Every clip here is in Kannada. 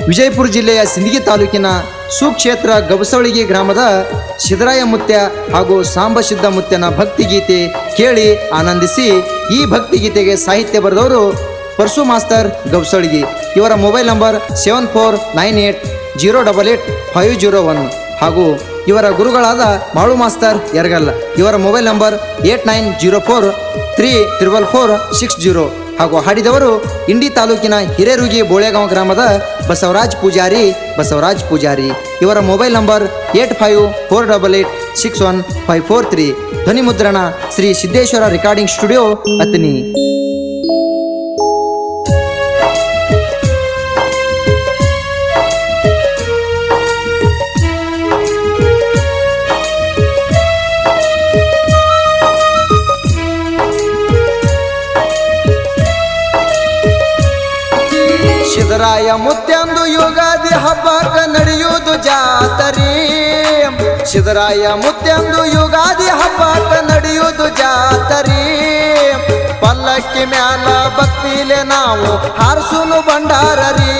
ವಿಜಯಪುರ ಜಿಲ್ಲೆಯ ಸಿಂದಗಿ ತಾಲೂಕಿನ ಸುಕ್ಷೇತ್ರ ಗಬಸವಳಿಗೆ ಗ್ರಾಮದ ಸಿದ್ದರಾಯ ಮುತ್ಯ ಹಾಗೂ ಸಾಂಬಸಿದ್ದ ಮುತ್ಯನ ಭಕ್ತಿಗೀತೆ ಕೇಳಿ ಆನಂದಿಸಿ ಈ ಭಕ್ತಿಗೀತೆಗೆ ಸಾಹಿತ್ಯ ಬರೆದವರು ಪರ್ಸು ಮಾಸ್ತರ್ ಗಬಸವಳಿಗೆ ಇವರ mobile number seven four nine eight zero double eight five zero one ಹಾಗೂ ಇವರ ಗುರುಗಳಾದ ಮಾಳು ಮಾಸ್ತರ್ ಯರಗಲ್ ಇವರ mobile number eight nine zero four three triple four six zero. ಹಾಗೂ ಹಾಡಿದವರು ಇಂಡಿ ತಾಲೂಕಿನ ಹಿರೇರುಗಿ ಬೋಳೆಗಾಂವ್ ಗ್ರಾಮದ ಬಸವರಾಜ್ ಪೂಜಾರಿ ಬಸವರಾಜ್ ಪೂಜಾರಿ. ಇವರ mobile number eight five four double eight six one five four three. ಧ್ವನಿ ಮುದ್ರಣ ಶ್ರೀ ಸಿದ್ದೇಶ್ವರ ರೆಕಾರ್ಡಿಂಗ್ ಸ್ಟುಡಿಯೋ ಅತ್ನಿ. ಮುತ್ಯಂದು ಯುಗಾದಿ ಹಬ್ಬಕ್ಕ ನಡೆಯುವುದು ಜಾತರಿ. ಸಿದ್ದರಾಯ ಮುತ್ತೆಂದು ಯುಗಾದಿ ಹಬ್ಬಕ್ಕ ನಡೆಯುವುದು ಜಾತರಿ. ಪಲ್ಲಕ್ಕಿ ಮ್ಯಾಲ ಭಕ್ತಿಲೆ ನಾವು ಹಾರ್ಸುನು ಭಂಡಾರರಿ.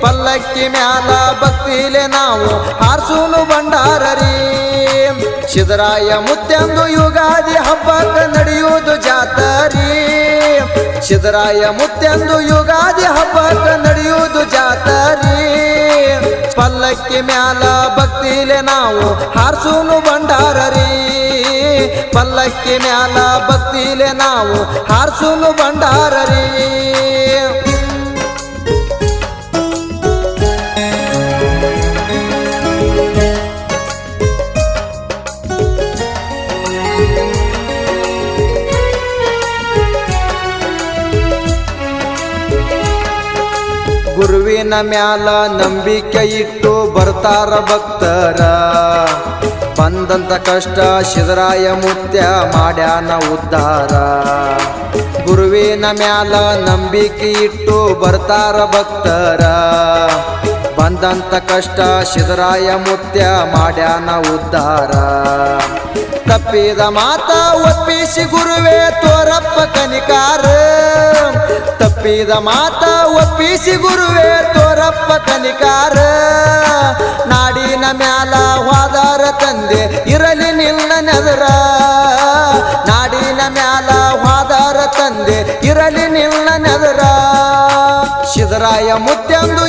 ಪಲ್ಲಕ್ಕಿ ಮ್ಯಾಲ ಭಕ್ತಿಲೆ ನಾವು ಹಾರ್ಸುನು ಭಂಡಾರರಿ. ಸಿದ್ದರಾಯ ಮುತ್ತೆಂದು ಯುಗಾದಿ ಹಬ್ಬಕ್ಕ ಸಿದ್ದರಾಯ ಮುತ್ತೆಂದು ಯುಗಾದಿ ಹಬ್ಬಕ್ಕೆ ನಡೆಯುವುದು ಜಾತರಿ. ಪಲ್ಲಕ್ಕಿ ಮ್ಯಾಲ ಭಕ್ತಿಲೆ ನಾವು ಹಾರ್ಸೂನು ಭಂಡಾರರಿ. ಪಲ್ಲಕ್ಕಿ ಮ್ಯಾಲ ಭಕ್ತಿಲೆ ನಾವು ಹಾರ್ಸುನು ಭಂಡಾರರಿ. ಗುರುವಿನ ಮ್ಯಾಲ ನಂಬಿಕೆ ಇಟ್ಟು ಬರ್ತಾರ ಭಕ್ತರ. ಬಂದಂತ ಕಷ್ಟ ಶಿವರಾಯ ಮುತ್ಯ ಮಾಡ್ಯಾನ ಉದ್ಧಾರ ಗುರುವಿನ ಮ್ಯಾಲ ನಂಬಿಕೆ ಇಟ್ಟು ಬರ್ತಾರ ಭಕ್ತರ. ಬಂದಂತ ಕಷ್ಟ ಶಿವರಾಯ ಮುತ್ಯ ಮಾಡ್ಯಾನ ಉದ್ಧಾರ ತಪ್ಪಿದ ಮಾತ ಒಪ್ಪಿಸಿ ಗುರುವೇ ತೋರಪ್ಪ ಕನಿಕಾರ ತಪ್ಪಿದ ಮಾತ ಒಪ್ಪಿಸಿ ಗುರುವೇ ತೋರಪ್ಪ ಕನಿಕಾರ ನಾಡಿನ ಮ್ಯಾಲ ಹೋದಾರ ತಂದೆ ಇರಲಿ ನಿಲ್ಲ ನೆದರ ನಾಡಿನ ಮ್ಯಾಲ ಹೋದಾರ ತಂದೆ ಇರಲಿ ನಿಲ್ಲ ನೆದರ ಸಿದ್ದರಾಯ ಮುತ್ಯಂದು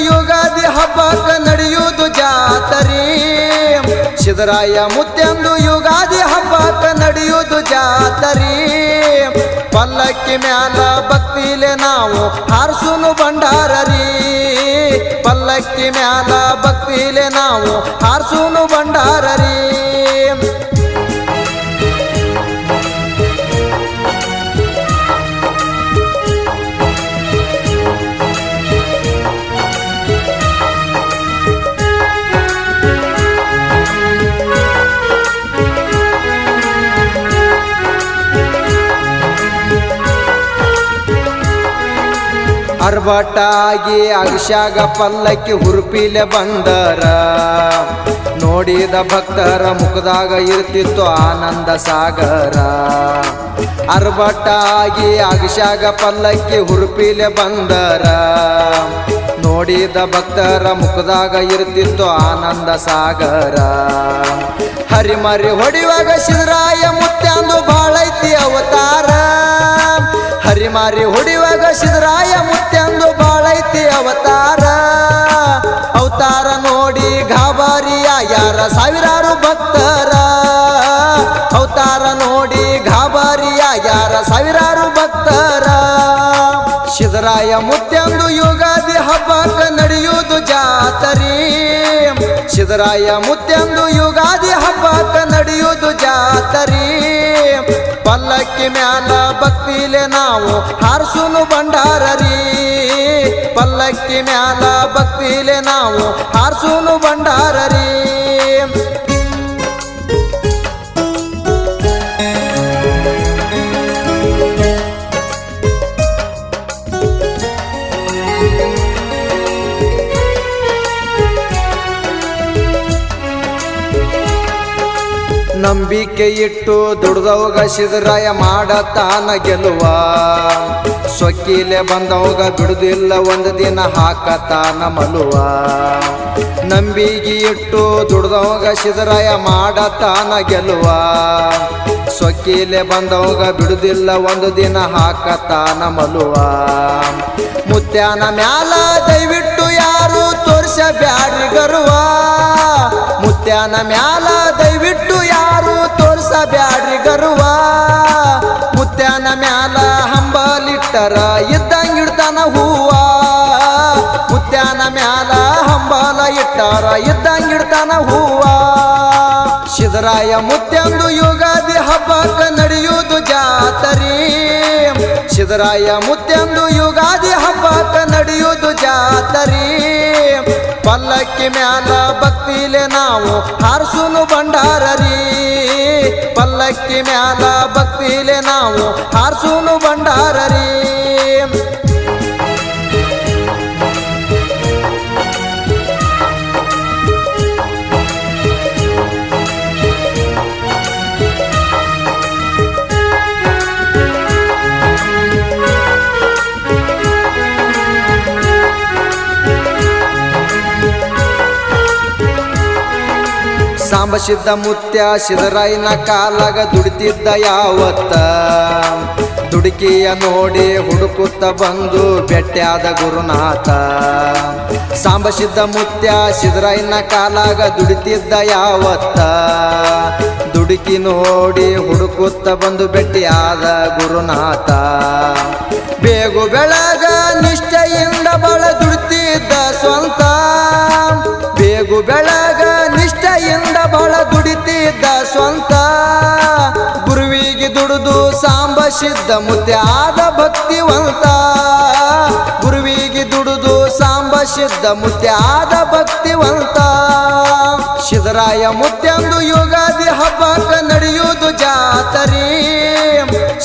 ಸಿದ್ದರಾಯ ಮುದ್ದೆಂದು ಯುಗಾದಿ ಹಬ್ಬಕ ನಡೆಯುವುದು ಜಾತರಿ. ಪಲ್ಲಕ್ಕಿ ಮ್ಯಾಲ ಭಕ್ತಿಲೆ ನಾವು ಹಾರ್ಸುನು ಭಂಡಾರರಿ. ಪಲ್ಲಕ್ಕಿ ಮ್ಯಾಲ ಭಕ್ತಿಲೆ ನಾವು ಹಾರ್ಸುನು ಭಂಡಾರರಿ. ಅರ್ಬಟಾಗಿ ಅಗಶಾಗ ಪಲ್ಲಕ್ಕಿ ಹುರುಪಿಲೆ ಬಂದರ. ನೋಡಿದ ಭಕ್ತರ ಮುಖದಾಗ ಇರ್ತಿತ್ತು ಆನಂದ ಸಾಗರ. ಅರ್ಬಟಾಗಿ ಅಗಶಾಗ ಪಲ್ಲಕ್ಕಿ ಹುರುಪಿಲೆ ಬಂದರ. ನೋಡಿದ ಭಕ್ತರ ಮುಖದಾಗ ಇರ್ತಿತ್ತು ಆನಂದ ಸಾಗರ. ಹರಿಮರಿ ಹೊಡಿವಾಗ ಮುತ್ತೆ ಮುತ್ಯಾಂದು ಬಾಳೈತಿ ಅವತಾರ. ಹರಿಮಾರಿ ಹೊಡಿವಾಗ ಸಿದ್ದರಾಯ ಅವತಾರ ನೋಡಿ ಗಾಬರಿಯ ಯಾರ ಸಾವಿರಾರು ಭಕ್ತರ? ಸಿದ್ದರಾಯ ಮುತ್ತೆಂದು ಯುಗಾದಿ ಹಬ್ಬಕ್ಕ ನಡೆಯುವುದು ಜಾತರಿ. ಸಿದ್ದರಾಯ ಮುತ್ತೆಂದು ಯುಗಾದಿ ಹಬ್ಬಕ್ಕ ನಡೆಯುವುದು ಜಾತರಿ. ಪಲ್ಲಕ್ಕಿ ಮ್ಯಾಲ ಭಕ್ತಿಲೆ ನಾವು ಹಾರ್ಸುನು ಭಂಡಾರರಿ. ಪಲ್ಲಕ್ಕಿ ಮ್ಯಾಲ ಭಕ್ತಿಲೆ ನಾವು ಹಾರಿಸುನು ಭಂಡಾರರಿ. ನಂಬಿಕೆ ಇಟ್ಟು ದುಡ್ದವಗ ಸಿದ್ದರಾಯ ಮಾಡತಾನ ಗೆಲುವ. ಸೊಕ್ಕಿಲೆ ಬಂದವಾಗ ಬಿಡುದಿಲ್ಲ ಒಂದು ದಿನ ಹಾಕತಾನ ಮಲುವ. ನಂಬಿಕೆ ಇಟ್ಟು ದುಡ್ದವಾಗ ಸಿದ್ದರಾಯ ಮಾಡತಾನ ಗೆಲುವ. ಸೊಕ್ಕಿಲೆ ಬಂದವಾಗ ಬಿಡುದಿಲ್ಲ ಒಂದು ದಿನ ಹಾಕತಾನ ಮಲುವ. ಮುತ್ಯಾನ ಮ್ಯಾಲ ದಯವಿಟ್ಟು ಯಾರು ತೋರಿಸ ಬ್ಯಾಡ್ರಿ ಗರುವ. ಮುತ್ಯಾನ ಮ್ಯಾಲ ದಯವಿಟ್ಟು ಯಾರು ತೋರಿಸಬ್ಯಾಡ್ರಿ ಗರುವ. ಮುತ್ಯಾನ ಮ್ಯಾಲ ಹಂಬಲಿಟ್ಟರ ಇದ್ದಂಗ ಇಡ್ತಾನ ಹೂವ. ಮುತ್ಯಾನ ಮ್ಯಾಲ ಹಂಬಲ ಇಟ್ಟಾರ ಇದ್ದಂಗ ಇಡ್ತಾನ ಹೂವ. ಸಿದ್ದರಾಯ ಮುತ್ಯಂದು ಯುಗಾದಿ ಹಬ್ಬಕ್ಕ ನಡೆಯುವುದು ಜಾತರಿ. ಸಿದ್ದರಾಯ ಮುತ್ಯಂದು ಯುಗಾದಿ ಹಬ್ಬಕ್ಕ ನಡೆಯುವುದು ಜಾತರಿ. ಪಲ್ಲಕ್ಕಿ ಮ್ಯಾಲ ಭಕ್ತಿಲೆ ನಾವು ಹಾರಿಸುನು ಭಂಡಾರರಿ. ಪಲ್ಲಕ್ಕಿ ಮ್ಯಾಲ ಭಕ್ತಿಲೆ ನಾವು ಹಾರಿಸುನು ಭಂಡಾರರಿ. ಸಾಂಬ ಸಿದ್ಧ ಮುತ್ಯ ಸಿದ್ದರಾಯನ ಕಾಲಾಗ ದುಡಿತಿದ್ದ ಯಾವತ್ತ? ದುಡುಕಿಯ ನೋಡಿ ಹುಡುಕುತ್ತ ಬಂದು ಬೆಟ್ಟ್ಯಾದ ಗುರುನಾಥ. ಸಾಂಬ ಸಿದ್ಧ ಮುತ್ಯ ಸಿದ್ದರಾಯನ ಕಾಲಾಗ ದುಡಿತಿದ್ದ ಯಾವತ್ತ? ದುಡುಕಿ ನೋಡಿ ಹುಡುಕುತ್ತ ಬಂದು ಭೇಟಿಯಾದ ಗುರುನಾಥ. ಬೇಗು ಬೆಳಗ ನಿಷ್ಠೆಯಿಂದ ಬಳ ದುಡಿತಿದ್ದ ಸ್ವಂತ. ಗುರುವಿಗೆ ದುಡಿದು ಸಾಂಬ ಸಿದ್ಧ ಮುದ್ದೆ ಆದ ಭಕ್ತಿವಂತ. ಗುರುವಿಗೆ ದುಡಿದು ಸಾಂಬ ಸಿದ್ಧ ಮುದ್ದೆ ಆದ ಭಕ್ತಿವಂತ. ಸಿದ್ದರಾಯ ಮುತ್ತೆಂದು ಯುಗಾದಿ ಹಬ್ಬಕ್ಕ ನಡೆಯುವುದು ಜಾತರಿ.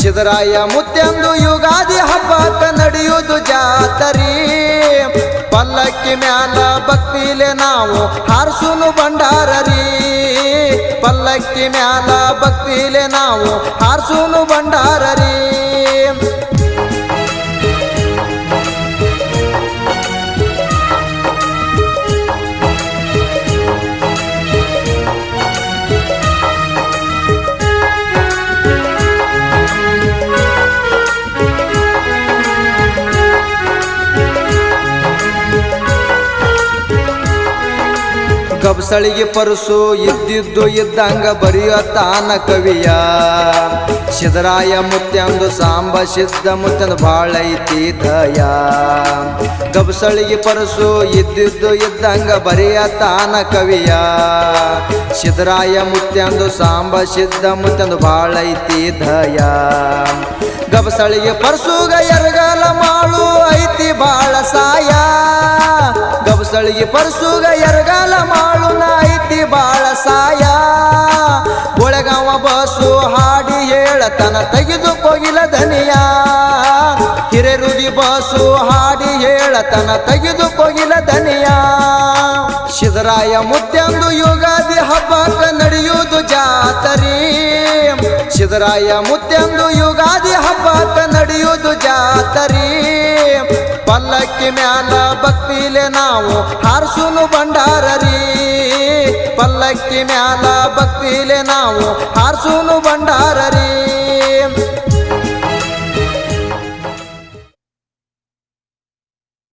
ಸಿದ್ದರಾಯ ಮುತ್ಯಂದು ಯುಗಾದಿ ಹಬ್ಬಕ್ಕ ನಡೆಯುವುದು ಜಾತರಿ. ಪಲ್ಲಕ್ಕಿ ಮ್ಯಾಲ ಭಕ್ತಿಲೆ ನಾವು ಹಾರಿಸಲು ಭಂಡಾರರಿ ಪಲ್ಲಕ್ಕಿ ಮ್ಯಾಲ ಭಕ್ತಿಲೆ ನಾವು ಹಾರ್ಸೂನು ಭಂಡಾರರಿ. ಗಬ್ಸಳಿಗೆ ಪರಸು ಇದ್ದಿದ್ದು ಇದ್ದಂಗ ಬರೆಯ ತಾನ ಕವಿಯ. ಸಿದ್ದರಾಯ ಮುತ್ಯಂದು ಸಾಂಬ, ಸಿದ್ಧ ಮುತ್ತಂದು ಬಾಳ ಐತಿ ದಯ. ಗಬ್ಸಳಿಗೆ ಪರಸು ಇದ್ದಿದ್ದು ಇದ್ದಂಗ ಬರೆಯ ತಾನ ಕವಿಯ. ಸಿದ್ದರಾಯ ಮುತ್ಯಂದು ಸಾಂಬ, ಸಿದ್ಧ ಮುತ್ತಂದು ಬಾಳ ಐತಿ ದಯ. ಗಬಸಳಿಗೆ ಪರಸುಗ, ಎರಗಲ ಮಾಳು ಐತಿ ಬಾಳ ಸಾಯ. ಗಬಸಳಿಗೆ ಪರಸುಗ ಎರಗಾಲ ಮಾಳುನ ಐತಿ ಬಾಳ ಸಾಯ. ಒಳಗವ ಬಸ್ಸು ಹಾಡಿ ಹೇಳತನ ತೆಗೆದು ಕೊಗಿಲ ದನಿಯ ಹಿರೇರುಗಿ ಬಸ್ಸು ಹಾಡಿ ಹೇಳತನ ತೆಗೆದು ಕೊಗಿಲ ದನಿಯ ಸಿದ್ದರಾಯ ಮುತ್ತೆಂದು ಯುಗಾದಿ ಹಬ್ಬಕ್ಕ ನಡೆಯುವುದು ಜಾತರಿ. ಸಿದ್ದರಾಯ ಮುತ್ತೆಂದು ಯುಗಾದಿ ಹಬ್ಬಕ್ಕ ನಡೆಯುವುದು ಜಾತರಿ. ಪಲ್ಲಕ್ಕಿ ಮ್ಯಾಲ ಭಕ್ತಿಲೆ ನಾವು ಹಾರ್ಸುನು ಭಂಡಾರರಿ. ಪಲ್ಲಕ್ಕಿ ಮ್ಯಾಲ ಭಕ್ತಿಲೆ ನಾವು ಹಾರ್ಸುನು ಭಂಡಾರರಿ.